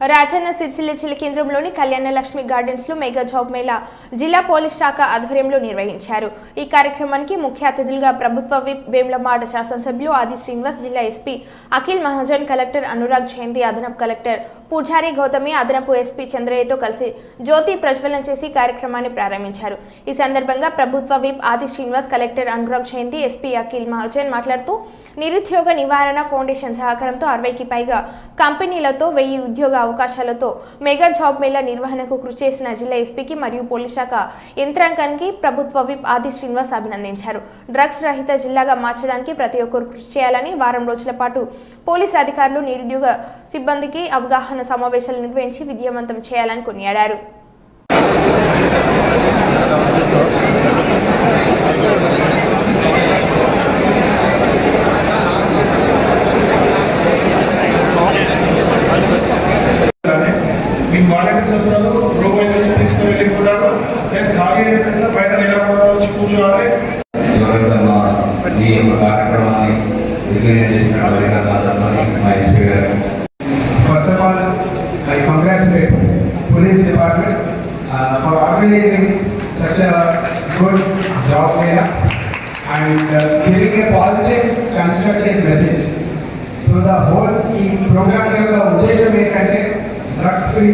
రాజన్న సిరిసిల్ల జిల్లా కేంద్రంలోని కళ్యాణ లక్ష్మి గార్డెన్స్లో మెగా జాబ్ మేళా జిల్లా పోలీస్ శాఖ ఆధ్వర్యంలో నిర్వహించారు. ఈ కార్యక్రమానికి ముఖ్య అతిథులుగా ప్రభుత్వ విప్ వేములమాడ శాసనసభ్యులు ఆది శ్రీనివాస్ జిల్లా ఎస్పీ అఖిల్ మహాజన్ కలెక్టర్ అనురాగ్ జయంతి అదనపు కలెక్టర్ పూజారి గౌతమి అదనపు ఎస్పీ చంద్రయ్యతో కలిసి జ్యోతి ప్రజ్వలన చేసి కార్యక్రమాన్ని ప్రారంభించారు. ఈ సందర్భంగా ప్రభుత్వ whip Adi Srinivas collector Anurag Jayanthi SP Akhil Mahajan మాట్లాడుతూ నిరుద్యోగ నివారణ ఫౌండేషన్ సహకారంతో అరవైకి పైగా కంపెనీలతో వెయ్యి ఉద్యోగ అవకాశాలతో మెగా జాబ్ మేళా నిర్వహణకు కృషి చేసిన జిల్లా ఎస్పీకి మరియు పోలీస్ శాఖ యంత్రాంగానికి ప్రభుత్వ విప్ ఆది శ్రీనివాస్ అభినందించారు. డ్రగ్స్ రహిత జిల్లాగా మార్చడానికి ప్రతి ఒక్కరు కృషి చేయాలని వారం రోజుల పాటు పోలీస్ అధికారులు నిరుద్యోగ సిబ్బందికి అవగాహన సమావేశాలు నిర్వహించి విజయవంతం చేయాలని కొనియాడారు. కూర్చోవాలి ఎవరైతే మా ఈ యొక్క కార్యక్రమాన్ని దిగ్విజయం చేసిన అభినందనలు మా ఎస్పీ గారు First of all, I congratulate police department uh, for organizing such a good job fair and uh, giving a positive, constructive message. So the whole ఈ ప్రోగ్రామ్ యొక్క ఉద్దేశం ఏంటంటే డ్రగ్స్ ఫ్రీ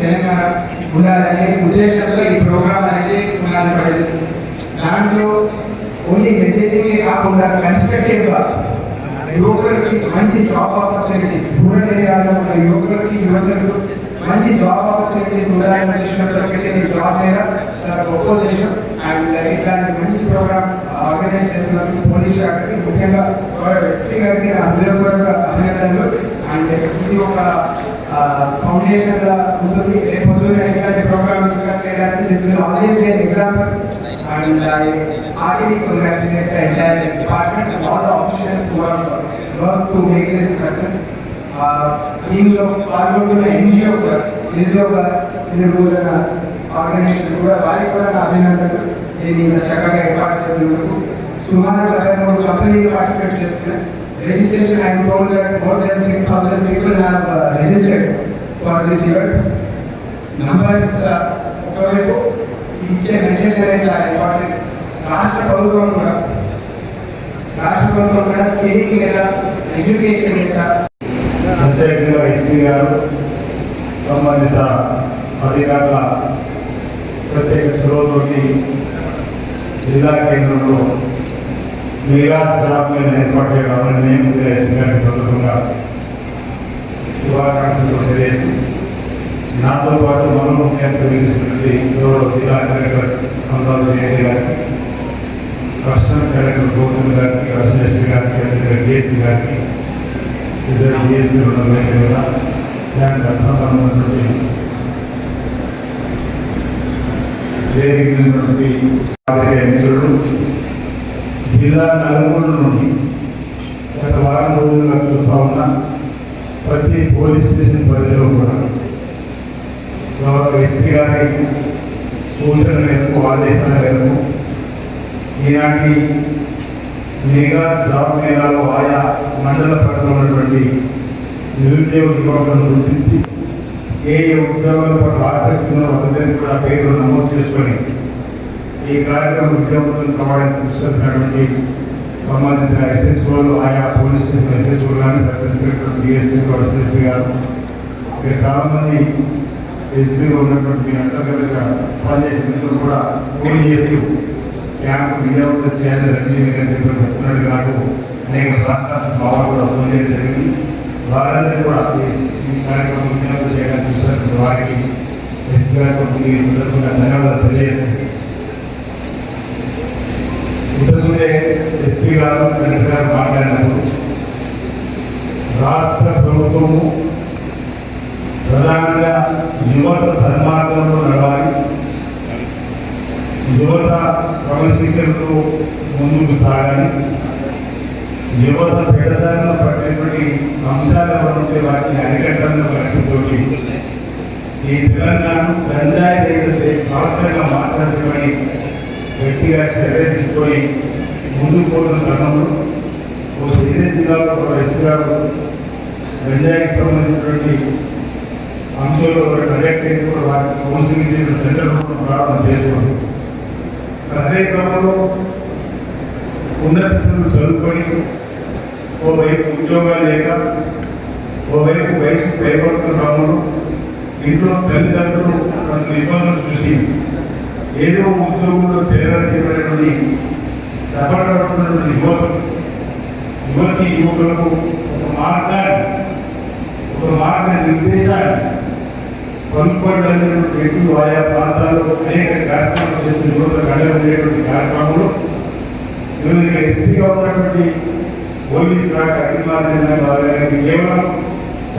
తెలంగాణ ఉండాలనే ఉద్దేశంతో ఈ ప్రోగ్రామ్ అనేది పునాది పడింది దాంట్లో ఓన్లీ మెసేజింగ్ కాకుండా కన్స్ట్రక్టివ్గా యువకులకి మంచి జాబ్ ఆపర్చునిటీస్ రూరల్ ఏరియాలో ఉన్న యువకులకి యువతలకు మంచి జాబ్ ఆపర్చునిటీస్ ఉండాలనే ఉద్దేశంతో పెట్టిన ఈ జాబ్ మీద చాలా గొప్ప ఉద్దేశం అండ్ ఇట్లాంటి మంచి ప్రోగ్రామ్ ఆర్గనైజ్ చేస్తున్నందుకు పోలీస్ శాఖకి ముఖ్యంగా గౌరవ ఎస్పీ గారికి నా హృదయపూర్వక అభినందనలు అండ్ ఇది ఒక ఫౌండేషన్ గా ఉంటుంది రేపు పొద్దున్న ఇట్లాంటి ప్రోగ్రామ్ ఇంకా చేయడానికి this will always be example and I heartily congratulate the entire department and all the officials who have worked to make this success. Uh, దీనిలో పాల్గొంటున్న ఎన్జిఓ కూడా నిరుద్యోగ నిర్మూలన ఆర్గనైజేషన్ కూడా వారికి కూడా నా అభినందనలు దీన్ని ఇంత చక్కగా ఏర్పాటు చేసినందుకు సుమారు అరవై మూడు కంపెనీలు పార్టిసిపేట్ చేస్తున్నాయి registration I'm told that more than six thousand people have registered for this event numbers ఒకవైపు ఇచ్చే మెసేజ్ అనేది చాలా ఇంపార్టెంట్ రాష్ట్ర ప్రభుత్వం కూడా. రాష్ట్ర ప్రభుత్వం కూడా స్కిల్లింగ్ మీద ఎడ్యుకేషన్ మీద. ప్రత్యేకంగా ఎస్పీ గారు సంబంధిత అధికారుల ప్రత్యేక చొరవతోటి జిల్లా కేంద్రంలో మెగా జాబ్లను ఏర్పాటు చేయడం అనేది నేను తెలియజేసిన గారి సందర్భంగా శుభాకాంక్షలు తెలియజేసింది నాతో పాటు మనం ముఖ్యంగా గౌరవ జిల్లా కలెక్టర్ అమరావతి రెడ్డి గారికి కస్టమ్ కలెక్టర్ గౌతమ్ గారికి కస్టమ్ గారికి అదేవిధంగా డిఎస్పీ గారికి ఇద్దరు డిఎస్పీ ఉన్న వేరే కూడా దానికి సంబంధించి మిత్రులు జిల్లా నలుగురు నుండి గత వారం రోజులుగా చూస్తా ఉన్న ప్రతి పోలీస్ స్టేషన్ పరిధిలో కూడా గౌరవ ఎస్పీ గారి సూచన మేరకు ఆదేశాల మేరకు ఈనాటి మెగా జాబ్ మేళాలో ఆయా మండల పరిధిలో ఉన్నటువంటి నిరుద్యోగ యువకులను గుర్తించి ఏ ఉద్యోగాల పట్ల ఆసక్తి ఉన్న వాళ్ళందరినీ కూడా పేర్లు నమోదు చేసుకొని ఈ కార్యక్రమం ఉద్యోగులను కావడానికి కృషి సంబంధిత ఎస్ఎస్ఓలు ఆయా పోలీస్ స్టేషన్ ఎస్హెచ్ఓలు కానీ సబ్ ఇన్స్పెక్టర్ డిఎస్పీ ఎస్ఎస్పీ గారు ఇక్కడ చాలామంది ఎస్పీగా ఉన్నటువంటి మీ అంతర్గతంగా పనిచేసిన మిత్రులు కూడా ఫోన్ చేస్తూ క్యాంప్ విజయవంతం చేయాలని రంజీ గారు చెప్పి చెప్తున్నాడు నాకు అనేక ప్రాంతాల భావాలు కూడా ఫోన్ చేయడం జరిగింది వారందరూ కూడా ఈ- ఈ కార్యక్రమం విజయవంతం చేయడానికి చూసినటువంటి వారికి ఎస్పీ గారికి ఈ సందర్భంగా ధన్యవాదాలు తెలియజేస్తున్నాను ఇంతకుముందే ఎస్పీ గారు కలెక్టర్ గారు మాట్లాడినప్పుడు రాష్ట్ర ప్రభుత్వము ప్రధానంగా యువత సన్మార్గంలో నడవాలి. యువత క్రమశిక్షణతో ముందుకు సాగాలి. యువత పెడదారిన పడినటువంటి అంశాలు ఉంటే వాటిని అరికట్టడంలో కలిసిపోయి ఈ తెలంగాణ గంజాయి రహిత రాష్ట్రంగా మార్చడానికి గట్టిగా చర్య తీసుకొని ముందుకు పోతున్న క్రమంలో ఓ సిరి జిల్లాలో ఒక ఎస్పీ గారు గంజాయికి సంబంధించినటువంటి అంశంలో ఒక డైరెక్ట్ కూడా వారికి కౌన్సిలింగ్ చేసిన సెంటర్ ప్రారంభం చేసుకోండి అదే క్రమంలో ఉన్నత చదువులు చదువుకొని ఓవైపు ఉద్యోగాలు లేక ఓవైపు వయసు పైబడుతున్న రాములు ఇంట్లో తల్లిదండ్రులు మనకు ఇబ్బందులు చూసి ఏదో ఉద్యోగంలో చేరాలని చెప్పినటువంటి యువత యువతి యువకులకు ఒక మార్గాన్ని ఒక మార్గ నిర్దేశాన్ని కొనుక్కోవడానికి వ్యక్తులు ఆయా ప్రాంతాల్లో అనేక కార్యక్రమాలు చేసిన యువత కళ్ళ కార్యక్రమంలో ఈరోజు ఎస్సీగా ఉన్నటువంటి పోలీస్ శాఖ అధికారులు కేవలం